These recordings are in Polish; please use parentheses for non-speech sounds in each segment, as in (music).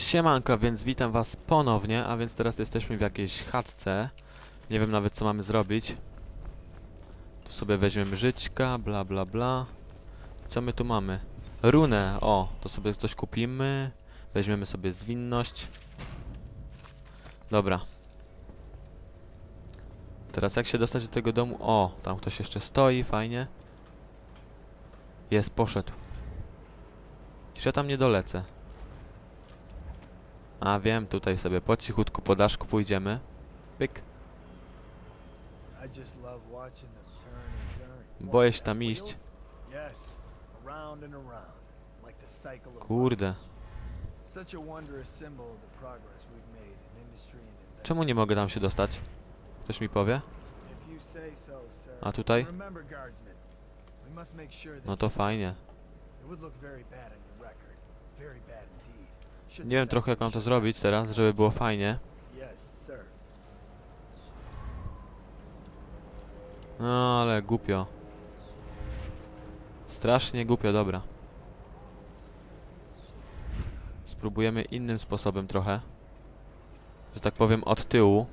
Siemanko, więc witam was ponownie, a więc teraz jesteśmy w jakiejś chatce. Nie wiem nawet co mamy zrobić. Tu sobie weźmiemy życzka, bla bla bla. Co my tu mamy? Runę, o, to sobie coś kupimy. Weźmiemy sobie zwinność. Dobra. Teraz jak się dostać do tego domu? O, tam ktoś jeszcze stoi, fajnie. Jest, poszedł. Przecież ja tam nie dolecę. A wiem, tutaj sobie po cichutku po daszku pójdziemy. Pyk. Boję się tam iść. Kurde. Czemu nie mogę tam się dostać? Ktoś mi powie? A tutaj? No to fajnie. it would look very bad on your record. Very bad indeed. Should Nie wiem trochę jak mam to zrobić teraz, żeby było fajnie. No ale głupio. Strasznie głupio, dobra. Spróbujemy innym sposobem trochę. Że tak powiem od tyłu.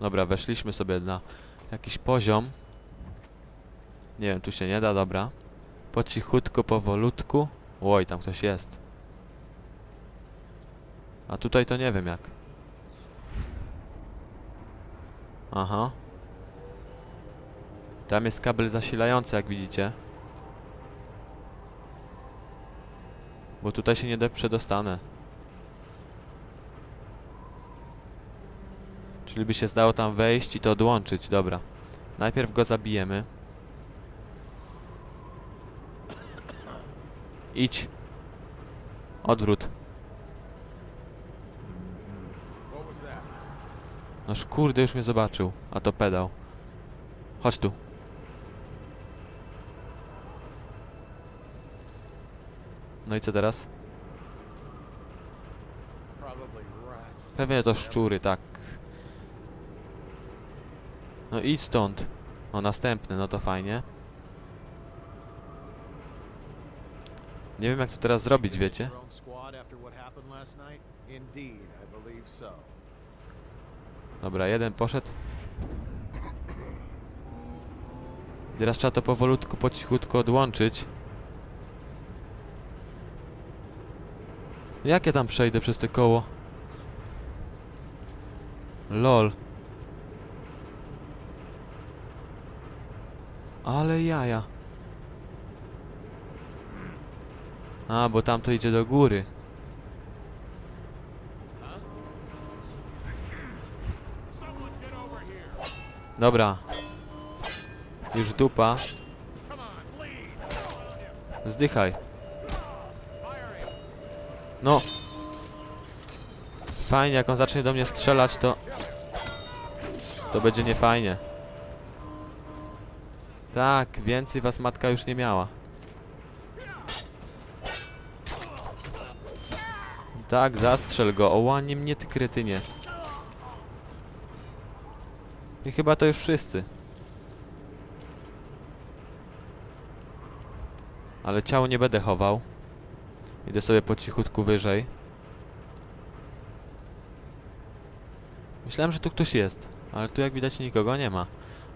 Dobra, weszliśmy sobie na jakiś poziom. Nie wiem, tu się nie da, dobra. Po cichutku, powolutku. Oj, tam ktoś jest. A tutaj to nie wiem jak. Aha. Tam jest kabel zasilający, jak widzicie. Bo tutaj się nie przedostanę. Czyli by się zdało tam wejść i to odłączyć, dobra. Najpierw go zabijemy. Idź. Odwrót. Noż kurde, już mnie zobaczył. A to pedał. Chodź tu. No i co teraz? Pewnie to szczury, tak. No idź stąd. O, następny, no to fajnie. Nie wiem jak to teraz zrobić, wiecie? Dobra, jeden poszedł. Teraz trzeba to powolutku, po cichutku odłączyć. Jak ja tam przejdę przez te koło? LOL. Ale jaja. A, bo tam to idzie do góry. Dobra. Już dupa. Zdychaj. No. Fajnie, jak on zacznie do mnie strzelać, to... To będzie niefajnie. Tak, więcej was matka już nie miała. Tak, zastrzel go. Ołanie mnie, ty kretynie. I chyba to już wszyscy. Ale ciało nie będę chował. Idę sobie po cichutku wyżej. Myślałem, że tu ktoś jest, ale tu jak widać nikogo nie ma.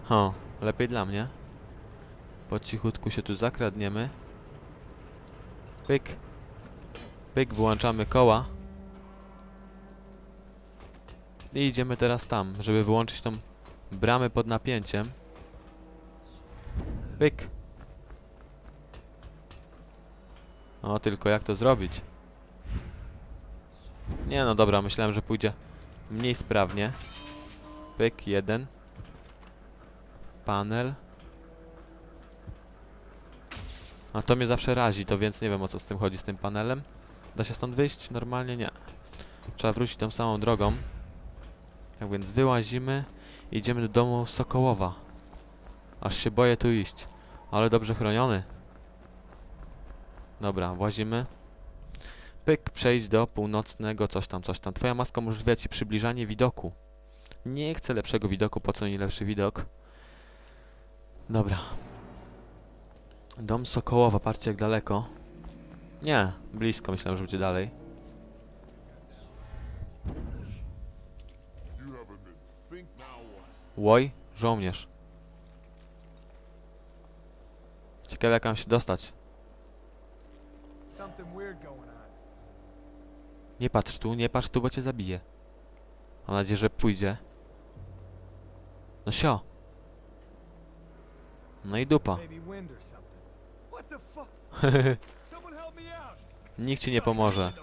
Ho, lepiej dla mnie. Po cichutku się tu zakradniemy. Pyk. Pyk, wyłączamy koła. I idziemy teraz tam, żeby wyłączyć tą bramę pod napięciem. Pyk. O, tylko jak to zrobić? Nie no dobra, myślałem, że pójdzie mniej sprawnie. Pyk, jeden. Panel. A to mnie zawsze razi, to więc nie wiem o co z tym chodzi z tym panelem. Da się stąd wyjść? Normalnie nie. Trzeba wrócić tą samą drogą. Tak więc wyłazimy. Idziemy do domu Sokołowa. Aż się boję tu iść. Ale dobrze chroniony. Dobra, włazimy. Pyk, przejdź do północnego, coś tam, coś tam. Twoja maska umożliwia ci przybliżanie widoku. Nie chcę lepszego widoku, po co mi lepszy widok? Dobra. Dom Sokołowa, patrzcie jak daleko. Nie, blisko, myślałem, że będzie dalej. Łoj, żołnierz. Ciekawe jak mam się dostać. Nie patrz tu, nie patrz tu, bo cię zabiję. Mam nadzieję, że pójdzie. No sio. No i dupa. (laughs) Nikt ci nie pomoże.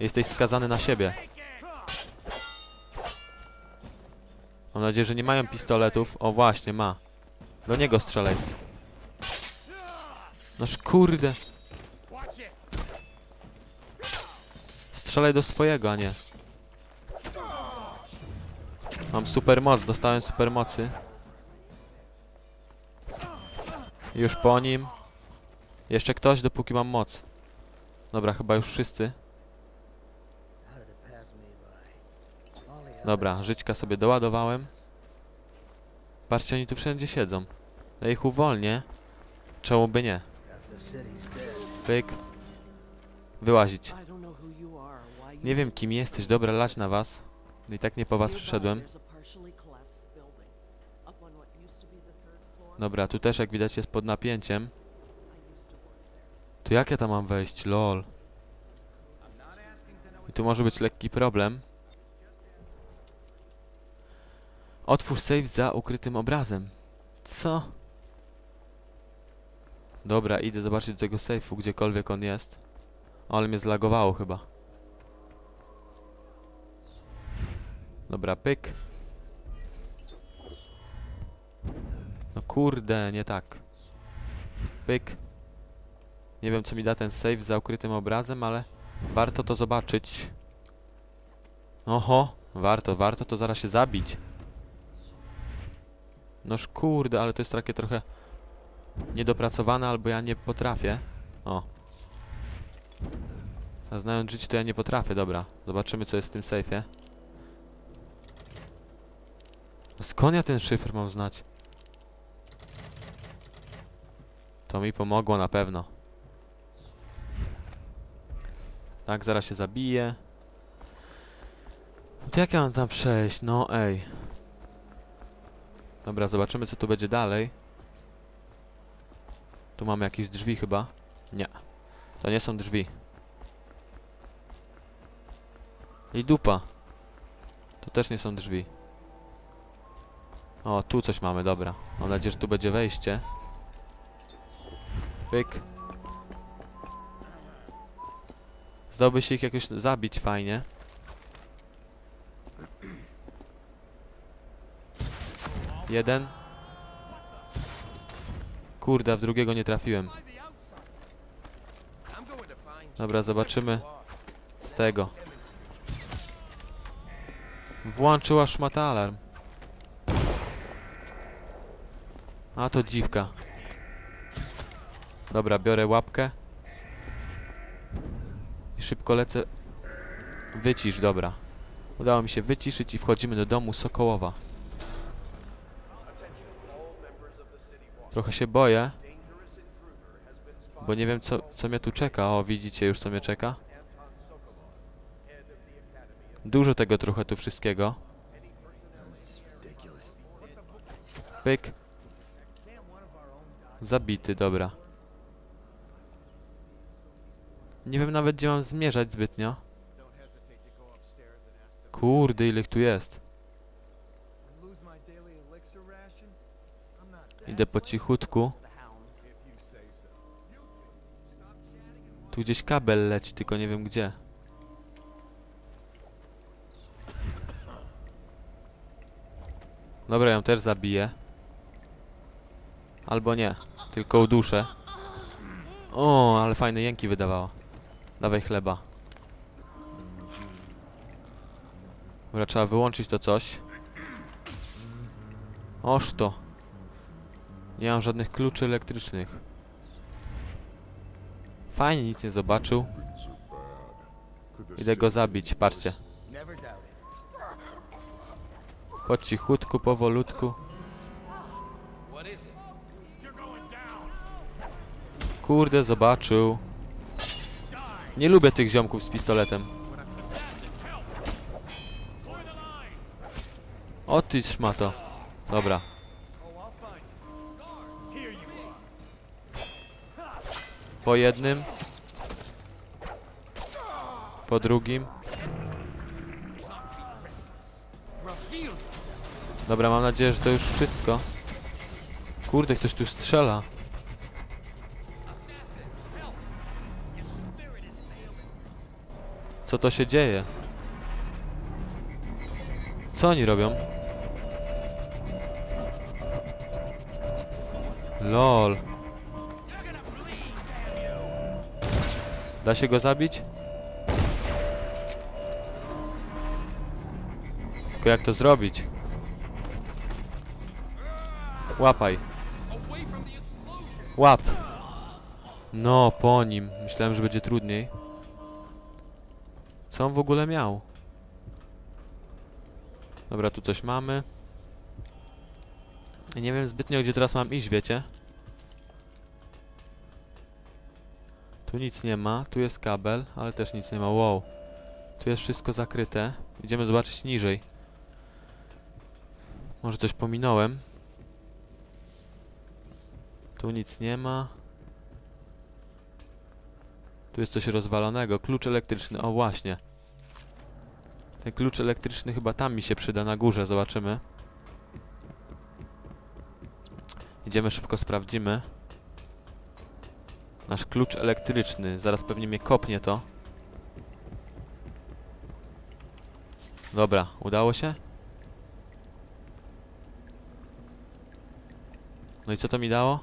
Jesteś skazany na siebie. Mam nadzieję, że nie mają pistoletów. O właśnie, ma. Do niego strzelaj. Noż kurde. Strzelaj do swojego, a nie. Mam super moc, dostałem super mocy. Już po nim. Jeszcze ktoś, dopóki mam moc. Dobra, chyba już wszyscy. Dobra, żyćka sobie doładowałem. Patrzcie, oni tu wszędzie siedzą. Ja ich uwolnię. Czemu by nie? Pyk. Wyłazić. Nie wiem kim jesteś, dobra, lać na was. I tak nie po was przyszedłem. Dobra, tu też jak widać jest pod napięciem. To jak ja tam mam wejść? Lol. I tu może być lekki problem. Otwórz save za ukrytym obrazem. Co? Dobra, idę zobaczyć do tego safe'u, gdziekolwiek on jest. Ale mnie zlagowało chyba. Dobra, pyk. No kurde, nie tak. Pyk. Nie wiem, co mi da ten save za ukrytym obrazem, ale warto to zobaczyć. Oho, warto, warto to zaraz się zabić. Noż kurde, ale to jest takie trochę niedopracowane, albo ja nie potrafię. O. A znając życie, to ja nie potrafię, dobra. Zobaczymy, co jest w tym sejfie. Skąd ja ten szyfr mam znać? To mi pomogło na pewno. Tak, zaraz się zabiję. No To jak ja mam tam przejść? No ej. Dobra, zobaczymy co tu będzie dalej. Tu mamy jakieś drzwi chyba. Nie. To nie są drzwi. I dupa. To też nie są drzwi. O, tu coś mamy, dobra. Mam nadzieję, że tu będzie wejście. Pyk. Zdałby się ich jakoś zabić fajnie. Jeden. Kurde, w drugiego nie trafiłem. Dobra, zobaczymy z tego. Włączyła szmata alarm. A to dziwka. Dobra, biorę łapkę. Szybko lecę. Wycisz, dobra. Udało mi się wyciszyć i wchodzimy do domu Sokołowa. Trochę się boję. Bo nie wiem co, co mnie tu czeka. O, widzicie już co mnie czeka? Dużo tego trochę tu wszystkiego. Pyk. Zabity, dobra. Nie wiem nawet gdzie mam zmierzać zbytnio. Kurde, ile tu jest. Idę po cichutku. Tu gdzieś kabel leci, tylko nie wiem gdzie. Dobra, ją też zabiję. Albo nie, tylko uduszę. O, ale fajne jęki wydawała. Dawaj chleba. Dobra, trzeba wyłączyć to coś. Oż to. Nie mam żadnych kluczy elektrycznych. Fajnie, nic nie zobaczył. Idę go zabić, patrzcie. Po cichutku, powolutku. Kurde, zobaczył. Nie lubię tych ziomków z pistoletem. O ty szmato. Dobra. Po jednym. Po drugim. Dobra, mam nadzieję, że to już wszystko. Kurde, ktoś tu strzela. Co to się dzieje? Co oni robią? LOL. Da się go zabić? Tylko jak to zrobić? Łapaj. Łap. No, po nim. Myślałem, że będzie trudniej. Co on w ogóle miał? Dobra, tu coś mamy. Nie wiem zbytnio, gdzie teraz mam iść, wiecie? Tu nic nie ma, tu jest kabel, ale też nic nie ma, wow. Tu jest wszystko zakryte. Idziemy zobaczyć niżej. Może coś pominąłem. Tu nic nie ma. Tu jest coś rozwalonego. Klucz elektryczny. O, właśnie. Ten klucz elektryczny chyba tam mi się przyda, na górze. Zobaczymy. Idziemy szybko, sprawdzimy. Nasz klucz elektryczny. Zaraz pewnie mnie kopnie to. Dobra, udało się? No i co to mi dało?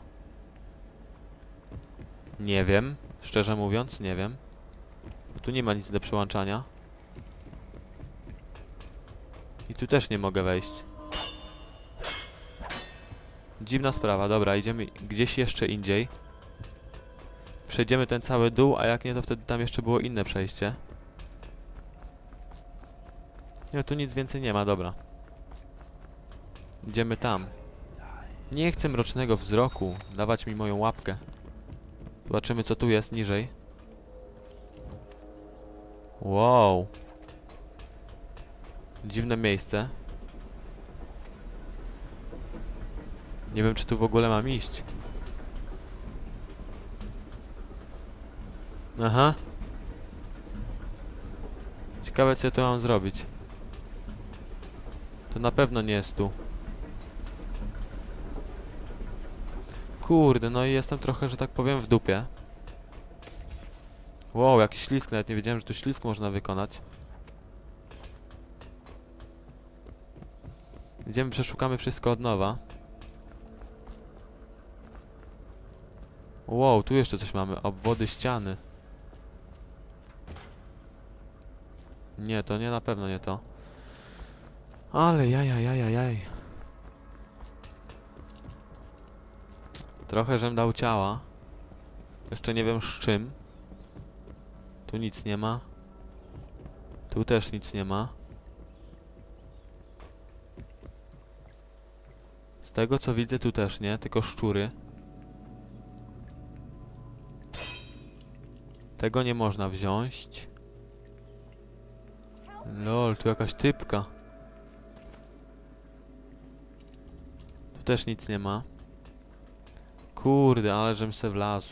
Nie wiem. Szczerze mówiąc, nie wiem. Tu nie ma nic do przyłączania. I tu też nie mogę wejść. Dziwna sprawa. Dobra, idziemy gdzieś jeszcze indziej. Przejdziemy ten cały dół, a jak nie, to wtedy tam jeszcze było inne przejście. Nie, tu nic więcej nie ma, dobra. Idziemy tam. Nie chcę mrocznego wzroku. Dawać mi moją łapkę. Zobaczymy, co tu jest niżej. Wow. Dziwne miejsce. Nie wiem, czy tu w ogóle mam iść. Aha. Ciekawe, co ja tu mam zrobić. To na pewno nie jest tu. Kurde, no i jestem trochę, że tak powiem, w dupie. Wow, jaki ślisk, nawet nie wiedziałem, że tu ślisk można wykonać. Idziemy, przeszukamy wszystko od nowa. Wow, tu jeszcze coś mamy. Obwody ściany. Nie, to nie na pewno nie to. Ale jaj, jaj, jaj, jaj. Trochę żem dał ciała. Jeszcze nie wiem z czym. Tu nic nie ma. Tu też nic nie ma. Tego co widzę tu też nie, tylko szczury. Tego nie można wziąć. Lol, tu jakaś typka. Tu też nic nie ma. Kurde, ale żem se wlazł.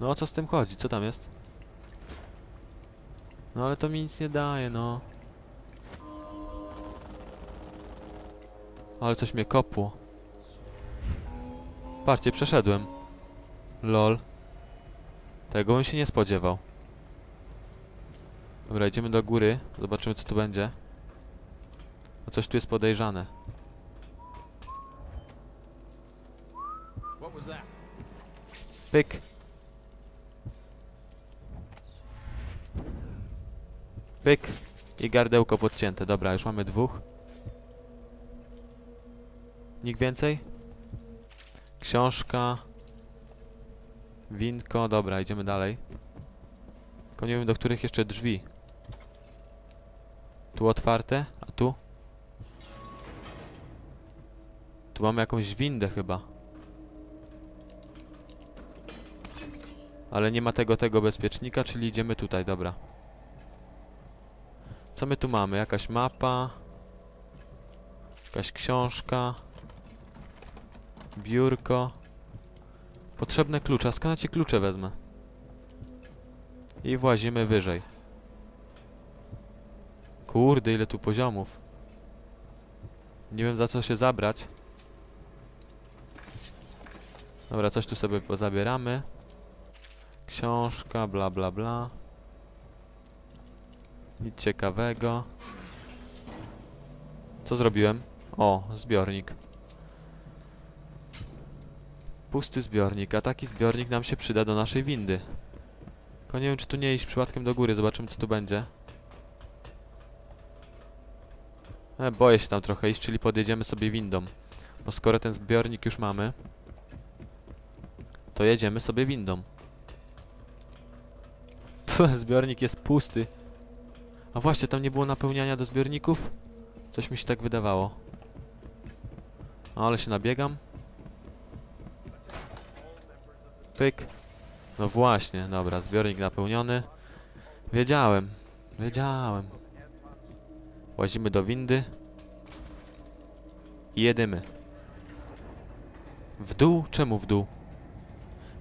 No o co z tym chodzi? Co tam jest? No ale to mi nic nie daje, no. Ale coś mnie kopło. Patrzcie, przeszedłem. Lol. Tego bym się nie spodziewał. Dobra, idziemy do góry. Zobaczymy co tu będzie. Bo coś tu jest podejrzane. Pyk. Pyk. I gardełko podcięte. Dobra, już mamy dwóch. Nikt więcej? Książka. Winko. Dobra, idziemy dalej. Tylko nie wiem, do których jeszcze drzwi. Tu otwarte, a tu? Tu mamy jakąś windę chyba. Ale nie ma tego, tego bezpiecznika, czyli idziemy tutaj, dobra. Co my tu mamy? Jakaś mapa. Jakaś książka. Biurko. Potrzebne klucze. Skąd ci klucze wezmę? I włazimy wyżej. Kurde, ile tu poziomów. Nie wiem za co się zabrać. Dobra, coś tu sobie pozabieramy. Książka, bla bla bla. Nic ciekawego. Co zrobiłem? O, zbiornik. Pusty zbiornik, a taki zbiornik nam się przyda do naszej windy. Tylko nie wiem, czy tu nie iść przypadkiem do góry, zobaczymy co tu będzie. E, boję się tam trochę iść, czyli podjedziemy sobie windą. Bo skoro ten zbiornik już mamy, to jedziemy sobie windą. (laughs) Pff, zbiornik jest pusty. A właśnie, tam nie było napełniania do zbiorników? Coś mi się tak wydawało. No, ale się nabiegam. Pyk. No właśnie, dobra, zbiornik napełniony. Wiedziałem, wiedziałem. Łazimy do windy. I jedymy. W dół? Czemu w dół?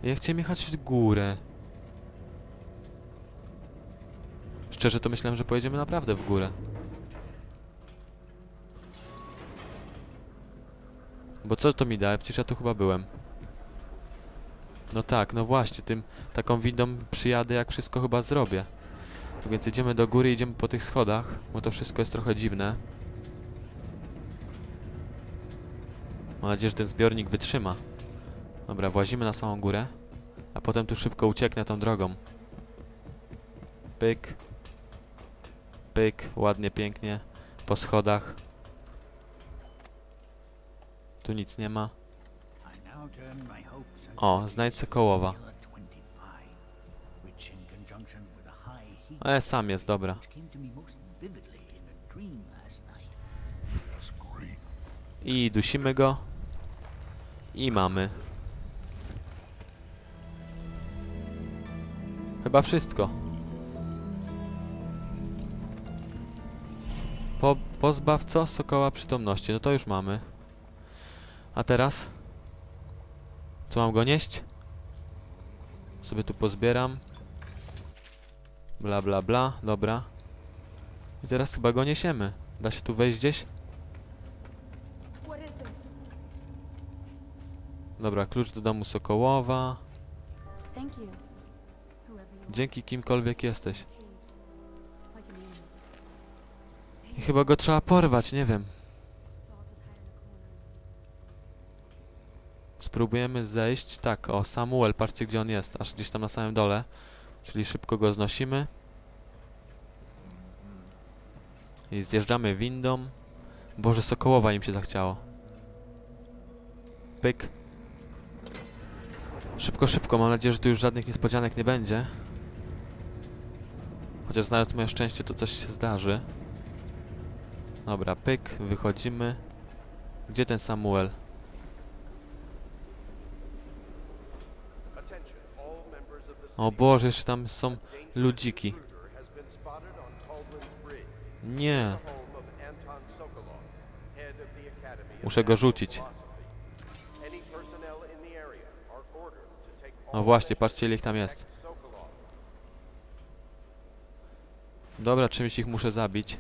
Ja chciałem jechać w górę. Szczerze to myślałem, że pojedziemy naprawdę w górę. Bo co to mi da? Przecież ja tu chyba byłem. No tak, no właśnie, tym taką windą przyjadę jak wszystko chyba zrobię. Tak Więc idziemy do góry, idziemy po tych schodach, bo to wszystko jest trochę dziwne. Mam nadzieję, że ten zbiornik wytrzyma. Dobra, włazimy na samą górę, a potem tu szybko ucieknę tą drogą. Pyk. Pyk, ładnie, pięknie. Po schodach. Tu nic nie ma. O, znajdź Sokołowa. E, sam jest, dobra. I dusimy go. I mamy. Chyba wszystko. Po, pozbaw co? Sokoła przytomności. No to już mamy. A teraz? Co mam go nieść? Sobie tu pozbieram. Bla bla bla, dobra. I teraz chyba go niesiemy. Da się tu wejść gdzieś? Dobra, klucz do domu Sokołowa. Dzięki kimkolwiek jesteś. I chyba go trzeba porwać, nie wiem. Spróbujemy zejść. Tak, o, Samuel, patrzcie gdzie on jest. Aż gdzieś tam na samym dole. Czyli szybko go znosimy. I zjeżdżamy windą. Boże, Sokołowa im się zachciało. Pyk. Szybko, szybko. Mam nadzieję, że tu już żadnych niespodzianek nie będzie. Chociaż znając moje szczęście, to coś się zdarzy. Dobra, pyk. Wychodzimy. Gdzie ten Samuel? O Boże, jeszcze tam są ludziki. Nie. Muszę go rzucić. No właśnie, patrzcie ile ich tam jest. Dobra, czymś ich muszę zabić.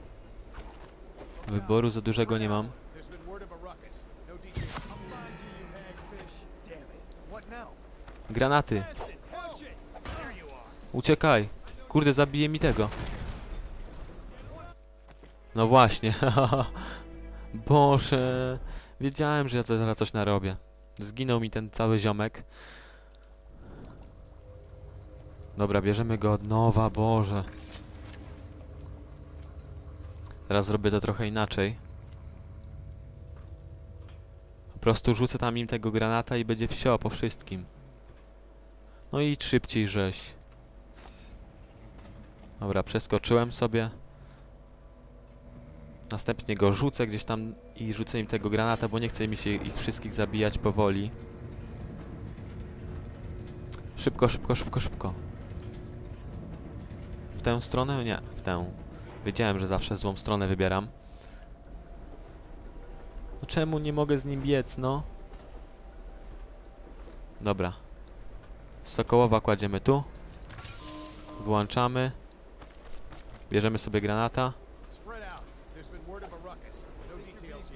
Wyboru za dużego nie mam. Granaty. Uciekaj. Kurde, zabije mi tego. No właśnie. (laughs) Boże. Wiedziałem, że ja zaraz coś narobię. Zginął mi ten cały ziomek. Dobra, bierzemy go od nowa, Boże. Teraz zrobię to trochę inaczej. Po prostu rzucę tam im tego granata i będzie wsio po wszystkim. No i szybciej żeś. Dobra, przeskoczyłem sobie. Następnie go rzucę gdzieś tam i rzucę im tego granata, bo nie chce mi się ich wszystkich zabijać powoli. Szybko, szybko, szybko, szybko. W tę stronę? Nie, w tę. Wiedziałem, że zawsze złą stronę wybieram. No czemu nie mogę z nim biec, no? Dobra. Sokołowa kładziemy tu. Włączamy. Bierzemy sobie granata. No.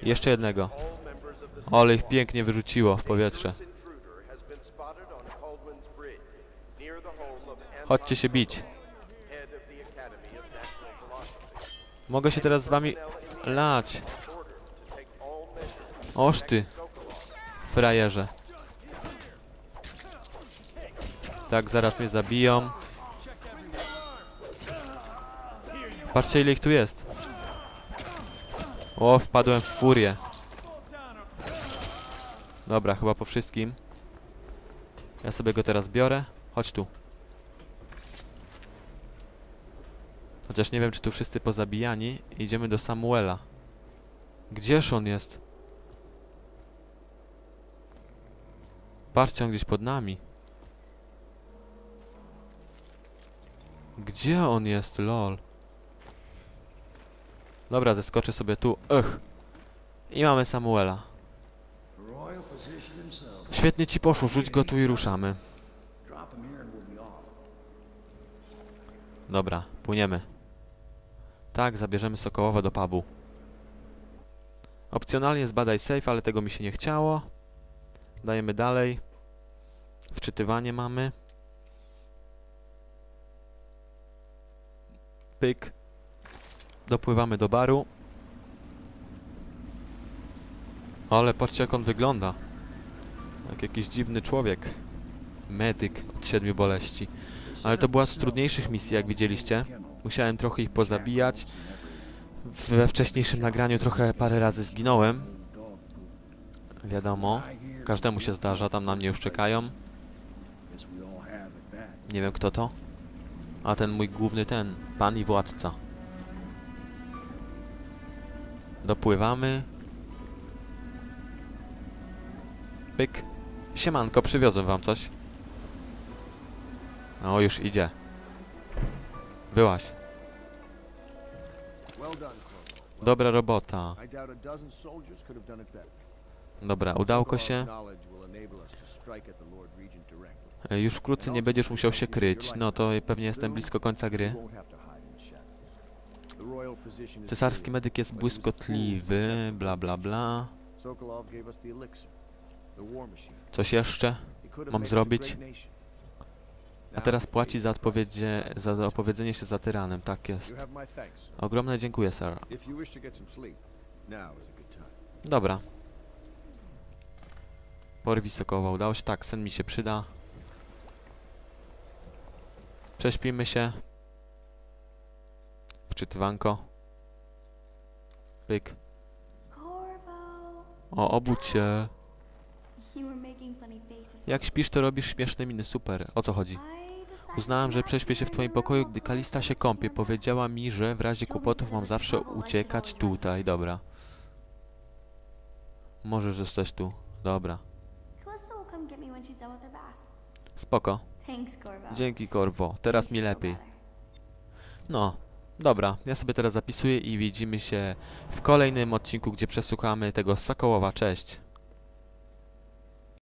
Jeszcze jednego. Ale ich pięknie wyrzuciło w powietrze. Chodźcie się bić. Mogę się teraz z wami lać. Oż ty, frajerze. Tak, zaraz mnie zabiją. Patrzcie ile ich tu jest. O, wpadłem w furię. Dobra, chyba po wszystkim. Ja sobie go teraz biorę. Chodź tu. Chociaż nie wiem, czy tu wszyscy pozabijani. Idziemy do Samuela. Gdzież on jest? Patrzcie, on gdzieś pod nami. Gdzie on jest, lol? Dobra, zeskoczę sobie tu. Ech. I mamy Samuela. Świetnie ci poszło, rzuć go tu i ruszamy. Dobra, płyniemy. Tak, zabierzemy Sokołowa do pubu. Opcjonalnie zbadaj safe, ale tego mi się nie chciało. Dajemy dalej. Wczytywanie mamy. Pyk. Dopływamy do baru. Ale patrzcie jak on wygląda. Jak jakiś dziwny człowiek. Medyk od siedmiu boleści. Ale to była z trudniejszych misji, jak widzieliście. Musiałem trochę ich pozabijać. We wcześniejszym nagraniu trochę parę razy zginąłem. Wiadomo, każdemu się zdarza, tam na mnie już czekają. Nie wiem kto to. A ten mój główny ten, pan i władca. Dopływamy. Pyk. Siemanko, przywiozłem wam coś. O, już idzie. Byłaś. Dobra robota. Dobra, Sokolow's się. E, Już wkrótce nie będziesz musiał się kryć. No to pewnie jestem blisko końca gry. Cesarski medyk jest błyskotliwy, bla bla bla. Coś jeszcze? Mam zrobić? A teraz płaci za, odpowiedzie, za opowiedzenie się za tyranem, tak jest. Ogromne dziękuję, sir. Dobra. Porwi Sokoła, udało się. Tak, sen mi się przyda. Prześpimy się. Wczytywanko. Pyk. O, obudź się. Jak śpisz, to robisz śmieszne miny. Super. O co chodzi? Uznałam, że prześpię się w twoim pokoju, gdy Kalista się kąpie. Powiedziała mi, że w razie kłopotów mam zawsze uciekać tutaj. Dobra. Możesz zostać tu. Dobra. Spoko. Dzięki, Korwo. Teraz mi lepiej. No, dobra, ja sobie teraz zapisuję i widzimy się w kolejnym odcinku, gdzie przesłuchamy tego Sokołowa. Cześć!